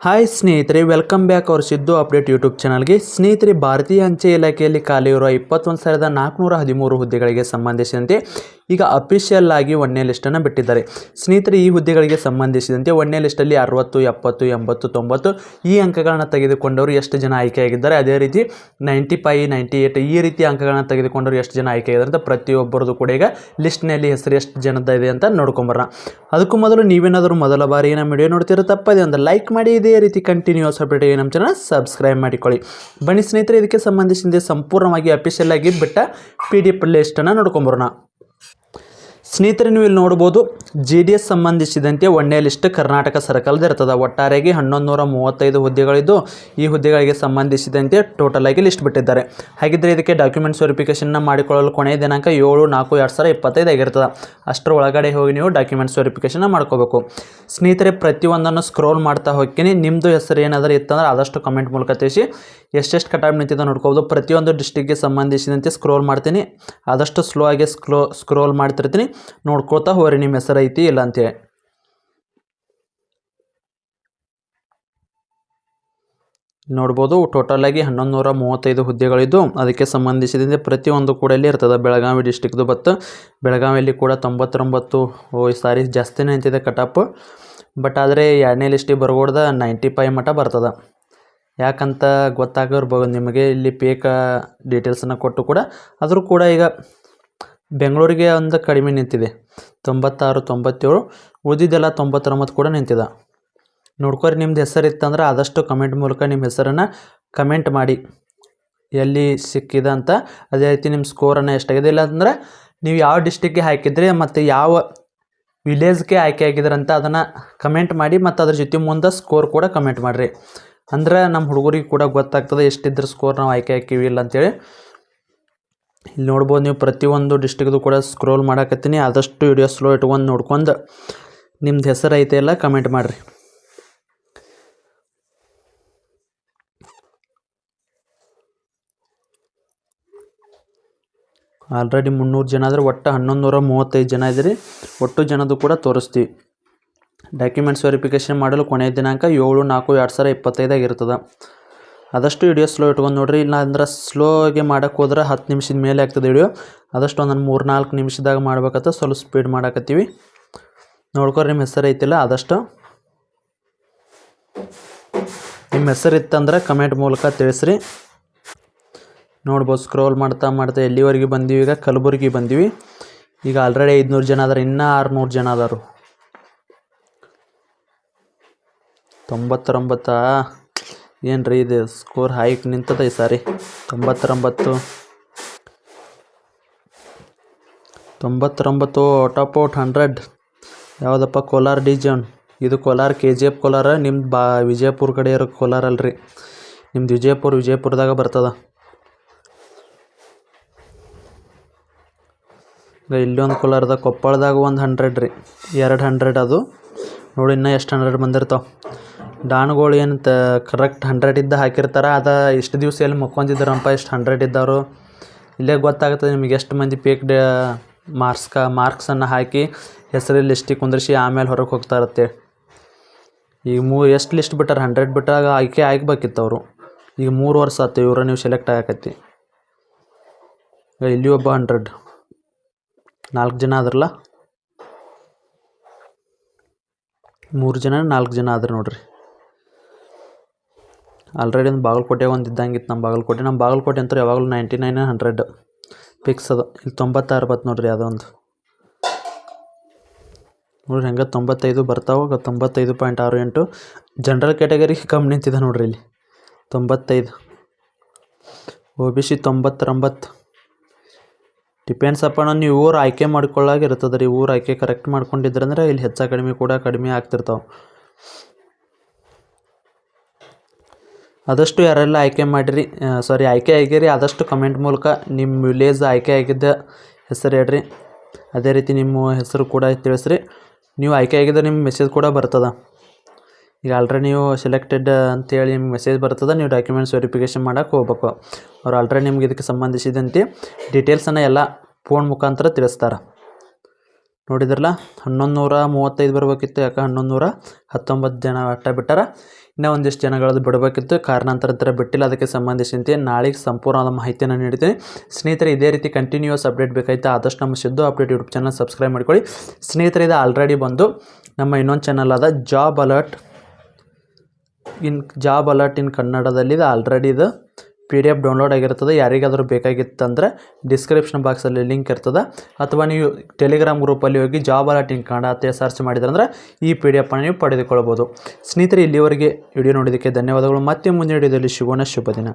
Hi ಸ್ನೇಹಿತರೆ welcome back our Siddu update YouTube ಚಾನಲ್ಗೆ ಸ್ನೇಹಿತರೆ, ಭಾರತೀಯ ಅಂಚೆ ಇಲಾಖೆಯಲ್ಲಿ ಖಾಲಿ ಇರುವ ಇಪ್ಪತ್ತೊಂದು ಸಾವಿರದ ನಾಲ್ಕುನೂರ ಹದಿಮೂರು ಹುದ್ದೆಗಳಿಗೆ ಸಂಬಂಧಿಸಿದಂತೆ ಈಗ ಅಫಿಷಿಯಲ್ ಆಗಿ ಒಂದನೇ ಲಿಸ್ಟನ್ನು ಬಿಟ್ಟಿದ್ದಾರೆ. ಸ್ನೇಹಿತರೆ, ಈ ಹುದ್ದೆಗಳಿಗೆ ಸಂಬಂಧಿಸಿದಂತೆ ಒಂದನೇ ಲಿಸ್ಟಲ್ಲಿ ಅರವತ್ತು, ಎಪ್ಪತ್ತು, ಎಂಬತ್ತು, ತೊಂಬತ್ತು ಈ ಅಂಕಗಳನ್ನು ತೆಗೆದುಕೊಂಡವರು ಎಷ್ಟು ಜನ ಆಯ್ಕೆಯಾಗಿದ್ದಾರೆ. ಅದೇ ರೀತಿ ನೈಂಟಿ ಫೈ ನೈಂಟಿ ಏಟ್ ಈ ರೀತಿ ಅಂಕಗಳನ್ನು ತೆಗೆದುಕೊಂಡವರು ಎಷ್ಟು ಜನ ಆಯ್ಕೆಯಾಗಿದ್ದಾರೆ ಅಂತ ಪ್ರತಿಯೊಬ್ಬರದು ಕೂಡ ಈಗ ಲಿಸ್ಟ್ನಲ್ಲಿ ಹೆಸರು ಎಷ್ಟು ಜನದ ಇದೆ ಅಂತ ನೋಡ್ಕೊಂಬರೋಣ. ಅದಕ್ಕೂ ಮೊದಲು ನೀವೇನಾದರೂ ಮೊದಲ ಬಾರಿ ನಮ್ಮ ವಿಡಿಯೋ ನೋಡ್ತಿರೋ ತಪ್ಪದೆ ಒಂದು ಲೈಕ್ ಮಾಡಿ. ಇದೇ ರೀತಿ ಕಂಟಿನ್ಯೂಸ್ ಅಪ್ಡೇಟ್ ನಮ್ಮ ಚಾನಲ್ ಸಬ್ಸ್ಕ್ರೈಬ್ ಮಾಡಿಕೊಳ್ಳಿ. ಬನ್ನಿ ಸ್ನೇಹಿತರೆ, ಇದಕ್ಕೆ ಸಂಬಂಧಿಸಿದಂತೆ ಸಂಪೂರ್ಣವಾಗಿ ಅಫಿಷಿಯಲ್ ಆಗಿ ಬಿಟ್ಟ ಪಿ ಡಿ ಎಫ್ ಲಿಸ್ಟನ್ನು ನೋಡ್ಕೊಂಬರೋಣ. ಸ್ನೇಹಿತರೆ, ನೀವು ಇಲ್ಲಿ ನೋಡ್ಬೋದು ಜೆ ಡಿ ಎಸ್ ಸಂಬಂಧಿಸಿದಂತೆ ಒಂದೇ ಲಿಸ್ಟ್ ಕರ್ನಾಟಕ ಸರ್ಕಾರದ ಇರ್ತದೆ. ಒಟ್ಟಾರೆಯಾಗಿ ಹನ್ನೊಂದು ನೂರ ಮೂವತ್ತೈದು ಹುದ್ದೆಗಳಿದ್ದು, ಈ ಹುದ್ದೆಗಳಿಗೆ ಸಂಬಂಧಿಸಿದಂತೆ ಟೋಟಲ್ ಆಗಿ ಲಿಸ್ಟ್ ಬಿಟ್ಟಿದ್ದಾರೆ. ಹಾಗಿದ್ರೆ ಇದಕ್ಕೆ ಡಾಕ್ಯುಮೆಂಟ್ಸ್ ವೆರಿಫಿಕೇಷನ್ನ ಮಾಡಿಕೊಳ್ಳಲು ಕೊನೆಯ ದಿನಾಂಕ ಏಳು ನಾಲ್ಕು ಎರಡು ಸಾವಿರ ಇಪ್ಪತ್ತೈದು ಆಗಿರ್ತದೆ. ಅಷ್ಟರ ಒಳಗಡೆ ಹೋಗಿ ನೀವು ಡಾಕ್ಯುಮೆಂಟ್ಸ್ ವೆರಿಫಿಕೇಷನ್ನ ಮಾಡ್ಕೋಬೇಕು. ಸ್ನೇಹಿತರೆ, ಪ್ರತಿಯೊಂದನ್ನು ಸ್ಕ್ರೋಲ್ ಮಾಡ್ತಾ ಹೋಗ್ತೀನಿ. ನಿಮ್ಮದು ಹೆಸರು ಏನಾದರೂ ಇತ್ತಂದ್ರೆ ಆದಷ್ಟು ಕಮೆಂಟ್ ಮೂಲಕ ತಿಳಿಸಿ. ಎಷ್ಟೆಷ್ಟು ಕಟಾಪ್ ನಿಂತಿದೆ ನೋಡ್ಕೋಬೋದು. ಪ್ರತಿಯೊಂದು ಡಿಸ್ಟಿಕ್ಗೆ ಸಂಬಂಧಿಸಿದಂತೆ ಸ್ಕ್ರೋಲ್ ಮಾಡ್ತೀನಿ. ಆದಷ್ಟು ಸ್ಲೋ ಆಗಿ ಸ್ಕ್ರೋ ಸ್ಕ್ರೋಲ್ ಮಾಡ್ತಿರ್ತೀನಿ. ನೋಡ್ಕೋತಾ ಹೋರಿ ನಿಮ್ಮ ಹೆಸರು ಐತಿ ಇಲ್ಲ ಅಂತೇಳಿ ನೋಡ್ಬೋದು ಟೋಟಲಾಗಿ ಹನ್ನೊಂದು ನೂರ ಮೂವತ್ತೈದು ಹುದ್ದೆಗಳಿದ್ದು, ಅದಕ್ಕೆ ಸಂಬಂಧಿಸಿದಂತೆ ಪ್ರತಿಯೊಂದು ಕೂಡ ಇಲ್ಲಿ ಇರ್ತದೆ. ಬೆಳಗಾವಿ ಡಿಸ್ಟಿಕ್ದು ಬತ್ತು, ಬೆಳಗಾವಿಯಲ್ಲಿ ಕೂಡ ತೊಂಬತ್ತೊಂಬತ್ತು ಓ ಈ ಸಾರಿ ಜಾಸ್ತಿನೇ ಅಂತಿದೆ ಕಟಾಪ್. ಬಟ್ ಆದರೆ ಎರಡನೇ ಲಿಸ್ಟಿಗೆ ಬರ್ಬೋಡ್ದ ನೈಂಟಿ ಫೈವ್ ಮಠ ಬರ್ತದೆ. ಯಾಕಂತ ಗೊತ್ತಾಗಿರ್ಬೋದು, ನಿಮಗೆ ಇಲ್ಲಿ ಪೇಕ ಡೀಟೇಲ್ಸನ್ನು ಕೊಟ್ಟು ಕೂಡ. ಆದರೂ ಕೂಡ ಈಗ ಬೆಂಗಳೂರಿಗೆ ಒಂದು ಕಡಿಮೆ ನಿಂತಿದೆ. ತೊಂಬತ್ತಾರು, ತೊಂಬತ್ತೇಳು, ಉಳಿದಿದ್ದೆಲ್ಲ ತೊಂಬತ್ತೊಂಬತ್ತು ಕೂಡ ನಿಂತಿದೆ. ನೋಡ್ಕೊರಿ ನಿಮ್ದು ಹೆಸರು ಇತ್ತಂದ್ರೆ ಆದಷ್ಟು ಕಮೆಂಟ್ ಮೂಲಕ ನಿಮ್ಮ ಹೆಸರನ್ನು ಕಮೆಂಟ್ ಮಾಡಿ. ಎಲ್ಲಿ ಸಿಕ್ಕಿದೆ ಅಂತ ಅದೇ ರೀತಿ ನಿಮ್ಮ ಸ್ಕೋರನ್ನು ಎಷ್ಟಾಗಿದೆ? ಇಲ್ಲ ನೀವು ಯಾವ ಡಿಸ್ಟಿಕ್ಗೆ ಹಾಕಿದ್ರಿ ಮತ್ತು ಯಾವ ವಿಲೇಜ್ಗೆ ಆಯ್ಕೆ ಆಗಿದ್ರಂತ ಅದನ್ನು ಕಮೆಂಟ್ ಮಾಡಿ ಮತ್ತು ಅದ್ರ ಜೊತೆ ಮುಂದೆ ಸ್ಕೋರ್ ಕೂಡ ಕಮೆಂಟ್ ಮಾಡಿರಿ. ಅಂದ್ರೆ ನಮ್ಮ ಹುಡುಗರಿಗೆ ಕೂಡ ಗೊತ್ತಾಗ್ತದೆ ಎಷ್ಟಿದ್ರೆ ಸ್ಕೋರ್ ನಾವು ಆಯ್ಕೆ ಹಾಕಿವಿ ಇಲ್ಲ ಅಂತೇಳಿ. ಇಲ್ಲಿ ನೋಡ್ಬೋದು ನೀವು ಪ್ರತಿಯೊಂದು ಡಿಸ್ಟಿಕ್ದು ಕೂಡ ಸ್ಕ್ರೋಲ್ ಮಾಡಾಕತ್ತೀನಿ. ಆದಷ್ಟು ವಿಡಿಯೋ ಸ್ಲೋ ಇಟ್ಕೊಂಡು ನೋಡ್ಕೊಂಡು ನಿಮ್ದು ಹೆಸರು ಐತೆ ಎಲ್ಲ ಕಮೆಂಟ್ ಮಾಡಿರಿ. ಆಲ್ರೆಡಿ ಮುನ್ನೂರು ಜನ ಆದರೆ ಒಟ್ಟು ಹನ್ನೊಂದು ಮೂವತ್ತೈದು ಜನ ಇದ್ರಿ ಒಟ್ಟು ಜನದ್ದು ಕೂಡ ತೋರಿಸ್ತೀವಿ. ಡಾಕ್ಯುಮೆಂಟ್ಸ್ ವೆರಿಫಿಕೇಷನ್ ಮಾಡಲು ಕೊನೆಯ ದಿನಾಂಕ ಏಳು ನಾಲ್ಕು ಎರಡು ಸಾವಿರ ಇಪ್ಪತ್ತೈದಾಗ ಇರ್ತದೆ. ಆದಷ್ಟು ವಿಡಿಯೋ ಸ್ಲೋ ಇಟ್ಕೊಂಡು ನೋಡಿರಿ. ಇಲ್ಲ ಅಂದ್ರೆ ಸ್ಲೋಗೆ ಮಾಡೋಕ್ಕೆ ಹೋದ್ರೆ ಹತ್ತು ನಿಮಿಷದ ಮೇಲೆ ಆಗ್ತದೆ ವಿಡಿಯೋ ಆದಷ್ಟು ಒಂದೊಂದು ಮೂರು ನಾಲ್ಕು ನಿಮಿಷದಾಗ ಮಾಡ್ಬೇಕಂತ ಸ್ವಲ್ಪ ಸ್ಪೀಡ್ ಮಾಡಾಕತ್ತೀವಿ. ನೋಡ್ಕೊರಿ ನಿಮ್ಮ ಹೆಸರು ಐತಿಲ್ಲ, ಆದಷ್ಟು. ನಿಮ್ಮ ಹೆಸರು ಇತ್ತಂದ್ರೆ ಕಮೆಂಟ್ ಮೂಲಕ ತಿಳಿಸ್ರಿ. ನೋಡ್ಬೋದು ಸ್ಕ್ರೋಲ್ ಮಾಡ್ತಾ ಮಾಡ್ತಾ ಎಲ್ಲಿವರೆಗೆ ಬಂದೀವಿ ಈಗ? ಕಲಬುರ್ಗಿ ಬಂದೀವಿ. ಈಗ ಆಲ್ರೆಡಿ ಐದುನೂರು ಜನ ಅದಾರ, ಇನ್ನೂ ಆರುನೂರು ಜನ ಅದಾರು. ತೊಂಬತ್ತೊಂಬತ್ತಾ? ಏನು ರೀ ಇದು ಸ್ಕೋರ್ ಹೈಕ್ ನಿಂತದ ಈ ಸಾರಿ? ತೊಂಬತ್ತರೊಂಬತ್ತು ತೊಂಬತ್ತರೊಂಬತ್ತು ಔಟ್ ಆಫ್ ಔಟ್ ಹಂಡ್ರೆಡ್ ಯಾವುದಪ್ಪ? ಕೋಲಾರ ಡಿಜನ್ ಇದು Kolar K G F Kolar, ನಿಮ್ದು ಬಾ ವಿಜಯಪುರ ಕಡೆ ಇರೋ ಕೋಲಾರ ಅಲ್ರಿ. ನಿಮ್ದು ವಿಜಯಪುರ ವಿಜಯಪುರದಾಗ ಬರ್ತದ. ಇಲ್ಲೊಂದು ಕೋಲಾರದ ಕೊಪ್ಪಳದಾಗ ಒಂದು ಹಂಡ್ರೆಡ್ ರೀ. ಎರಡು ಹಂಡ್ರೆಡ್ ಅದು. ನೋಡಿ ಇನ್ನೂ ಎಷ್ಟು ಹಂಡ್ರೆಡ್ ಬಂದಿರ್ತಾವೆ. ಡಾನ್ಗಳು ಏನು ತ ಕರೆಕ್ಟ್ ಹಂಡ್ರೆಡ್ ಇದ್ದ ಹಾಕಿರ್ತಾರೆ, ಅದು ಇಷ್ಟು ದಿವಸ ಎಲ್ಲಿ ಮಕ್ಕೊಂದಿದ್ದಾರಪ್ಪ ಎಷ್ಟು ಹಂಡ್ರೆಡ್ ಇದ್ದವರು. ಇಲ್ಲೇ ಗೊತ್ತಾಗುತ್ತೆ ನಿಮಗೆ ಎಷ್ಟು ಮಂದಿ ಪೇಕ್ ಡ ಮಾರ್ಕ್ಸ್ಕ ಮಾರ್ಕ್ಸನ್ನು ಹಾಕಿ ಹೆಸರು ಲಿಸ್ಟಿ ಕುಂದ್ರಿಸಿ ಆಮೇಲೆ ಹೊರಗೆ ಹೋಗ್ತಾ ಇರುತ್ತೆ. ಈಗ ಮೂ ಎಷ್ಟು ಲಿಸ್ಟ್ ಬಿಟ್ಟಾರೆ? ಹಂಡ್ರೆಡ್ ಬಿಟ್ಟಾಗ ಆಯ್ಕೆ ಆಗ್ಬೇಕಿತ್ತು ಅವರು. ಈಗ ಮೂರು ವರ್ಷ ಆಯ್ತು ಇವ್ರ ನೀವು ಸೆಲೆಕ್ಟ್ ಆಗಕತ್ತಿ. ಇಲ್ಲಿ ಒಬ್ಬ ಹಂಡ್ರೆಡ್ ನಾಲ್ಕು ಜನ ಆದ್ರಲ್ಲ? ಮೂರು ಜನ, ನಾಲ್ಕು ಜನ ಆದ್ರೆ ನೋಡ್ರಿ. ಆಲ್ರೆಡಿ ಒಂದು ಬಾಗಲಕೋಟೆ ಒಂದು ಇದ್ದಂಗಿತ್ತು ನಮ್ಮ ಬಾಗಲಕೋಟೆ. ನಮ್ಮ ಬಾಗಲಕೋಟೆ ಅಂತ ಯಾವಾಗಲೂ ನೈಂಟಿ ನೈನ್ ಹಂಡ್ರೆಡ್ ಫಿಕ್ಸ್ ಅದು. ಇಲ್ಲಿ ತೊಂಬತ್ತಾರು ಬತ್ತು ನೋಡಿರಿ ಅದೊಂದು ನೋಡ್ರಿ ಹೆಂಗೆ ತೊಂಬತ್ತೈದು ಬರ್ತಾವಾಗ ತೊಂಬತ್ತೈದು ಪಾಯಿಂಟ್ ಆರು ಎಂಟು. ಜನರಲ್ ಕ್ಯಾಟಗರಿ ಕಮ್ಮಿ ನಿಂತಿದೆ ನೋಡ್ರಿ ಇಲ್ಲಿ. ತೊಂಬತ್ತೈದು. ಒ ಬಿ ಸಿ ತೊಂಬತ್ತೊಂಬತ್ತು. ಡಿಪೆಂಡ್ಸ್ ಅಪಾನ್ ನೀವು ಊರು ಆಯ್ಕೆ ಮಾಡ್ಕೊಳ್ಳಾಗ ಇರ್ತದೆ ರೀ. ಊರು ಆಯ್ಕೆ ಕರೆಕ್ಟ್ ಮಾಡ್ಕೊಂಡಿದ್ರಂದ್ರೆ ಇಲ್ಲಿ ಹೆಚ್ಚು ಕಡಿಮೆ ಕೂಡ ಕಡಿಮೆ ಆಗ್ತಿರ್ತಾವೆ. ಆದಷ್ಟು ಯಾರೆಲ್ಲ ಆಯ್ಕೆ ಮಾಡಿರಿ ಸಾರಿ ಆಯ್ಕೆ ಆಗಿರಿ, ಆದಷ್ಟು ಕಮೆಂಟ್ ಮೂಲಕ ನಿಮ್ಮ ವಿಲೇಜ್ ಆಯ್ಕೆ ಆಗಿದ್ದ ಹೆಸರು ಹೇಳ್ರಿ. ಅದೇ ರೀತಿ ನಿಮ್ಮ ಹೆಸರು ಕೂಡ ತಿಳಿಸ್ರಿ. ನೀವು ಆಯ್ಕೆ ಆಗಿದ್ದ ನಿಮ್ಮ ಮೆಸೇಜ್ ಕೂಡ ಬರ್ತದೆ. ಈಗ ಆಲ್ರೆಡಿ ನೀವು ಸೆಲೆಕ್ಟೆಡ್ ಅಂತೇಳಿ ನಿಮ್ಗೆ ಮೆಸೇಜ್ ಬರ್ತದೆ, ನೀವು ಡಾಕ್ಯುಮೆಂಟ್ಸ್ ವೆರಿಫಿಕೇಷನ್ ಮಾಡೋಕೆ ಹೋಗ್ಬೇಕು. ಅವ್ರು ಆಲ್ರೆಡಿ ನಿಮ್ಗೆ ಇದಕ್ಕೆ ಸಂಬಂಧಿಸಿದಂತೆ ಡೀಟೇಲ್ಸನ್ನು ಎಲ್ಲ ಫೋನ್ ಮುಖಾಂತರ ತಿಳಿಸ್ತಾರೆ. ನೋಡಿದ್ರಲ್ಲ ಹನ್ನೊಂದು ನೂರ ಮೂವತ್ತೈದು ಬರಬೇಕಿತ್ತು, ಯಾಕೆ ಹನ್ನೊಂದು ನೂರ ಹತ್ತೊಂಬತ್ತು ಜನ ಅಟ್ಟ ಬಿಟ್ಟಾರ. ಇನ್ನೂ ಒಂದಿಷ್ಟು ಜನಗಳದ್ದು ಬಿಡಬೇಕಿತ್ತು. ಕಾರಣಾಂತರ ಬಿಟ್ಟಿಲ್ಲ. ಅದಕ್ಕೆ ಸಂಬಂಧಿಸಿದಂತೆ ನಾಳೆಗೆ ಸಂಪೂರ್ಣವಾದ ಮಾಹಿತಿಯನ್ನು ನೀಡ್ತೀನಿ ಸ್ನೇಹಿತರೆ, ಇದೇ ರೀತಿ ಕಂಟಿನ್ಯೂಸ್ ಅಪ್ಡೇಟ್ ಬೇಕಾಯ್ತು? ಆದಷ್ಟು ನಮ್ಮ Siddu update YouTube channel subscribe ಮಾಡ್ಕೊಳ್ಳಿ. ಸ್ನೇಹಿತರೆ, ಇದು ಆಲ್ರೆಡಿ ಬಂದು ನಮ್ಮ ಇನ್ನೊಂದು ಚಾನಲ್ ಆದ job alert in job alert in ಕನ್ನಡದಲ್ಲಿ ಇದು ಆಲ್ರೆಡಿ ಇದು ಪಿ ಡಿ ಎಫ್ ಡೌನ್ಲೋಡ್ ಆಗಿರ್ತದೆ. ಯಾರಿಗಾದರೂ ಬೇಕಾಗಿತ್ತಂದ್ರೆ ಡಿಸ್ಕ್ರಿಪ್ಷನ್ ಬಾಕ್ಸಲ್ಲಿ ಲಿಂಕ್ ಇರ್ತದೆ. ಅಥವಾ ನೀವು ಟೆಲಿಗ್ರಾಮ್ ಗ್ರೂಪಲ್ಲಿ ಹೋಗಿ ಜಾಬ್ ಅಲರ್ಟ್ ಇನ್ ಕನ್ನಡ ಅಂತ ಸರ್ಚ್ ಮಾಡಿದ್ರಂದ್ರೆ ಈ ಪಿ ಡಿ ಎಫನ್ನು ನೀವು ಪಡೆದುಕೊಳ್ಬೋದು. ಸ್ನೇಹಿತರೆ, ಇಲ್ಲಿವರೆಗೆ ವಿಡಿಯೋ ನೋಡೋದಕ್ಕೆ ಧನ್ಯವಾದಗಳು. ಮತ್ತೆ ಮುಂದಿನ ವಿಡಿಯೋದಲ್ಲಿ ಶುಭನ ಶುಭ ದಿನ.